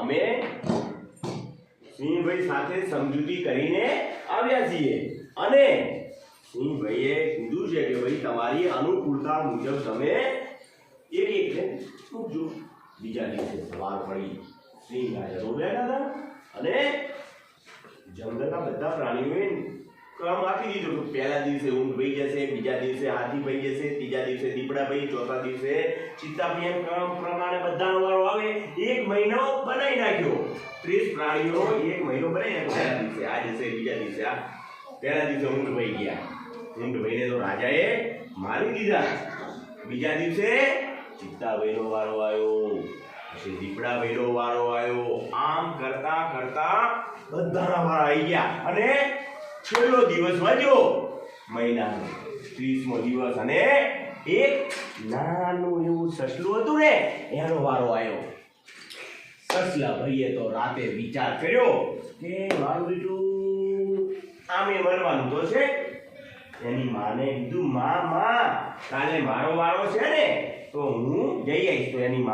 અમે સિંહભાઈ સાથે સમજૂતી કરીને આવ્યા છીએ. અને સિંહભાઈએ કીધું છે કે ભાઈ, તમારી અનુકૂળતા મુજબ તમે એક એકને મૂકજો. બીજા દિવસે સવાર પડી, સિંહ હાજરો બેઠા હતા અને જંગલના બધા પ્રાણીઓએ ક્રમ આપી દીધો કે પહેલા દિવસે ઊંટ ભાઈ જશે, બીજા દિવસે હાથી ભાઈ જશે, ત્રીજા દિવસે દીપડા ભાઈ ચોથા દિવસે ચિત્તા ભાઈ ક્રમ પ્રમાણે બધાનો વારો આવે. ત્રીસ પ્રાણીઓ એક મહિનો બને પહેલા દિવસે. આ દિવસે બીજા દિવસે. આ પહેલા દિવસે ઊંટ ભાઈ ગયા. ઊંટ ભાઈને તો રાજાએ મારી દીધા. બીજા દિવસે ચિત્તાભાઈનો વારો આવ્યો. પછી દીપડાભાઈનો વારો આવ્યો. આમ કરતા કરતા બધાના વારા આવી ગયા. અને છેલ્લો દિવસ વાંચ્યો મહિનાનો ત્રીસમો દિવસ. અને એક નાનું એવું સસલું હતું ને, એનો વારો આવ્યો. સસલા ભાઈએ તો રાતે વિચાર કર્યો કે મારું બેટું, આમે મરવાનું તો છે. એની માને કીધું માં માં કાલે મારો વારો છે ને, તો હું જઈ આવીશ. તો એની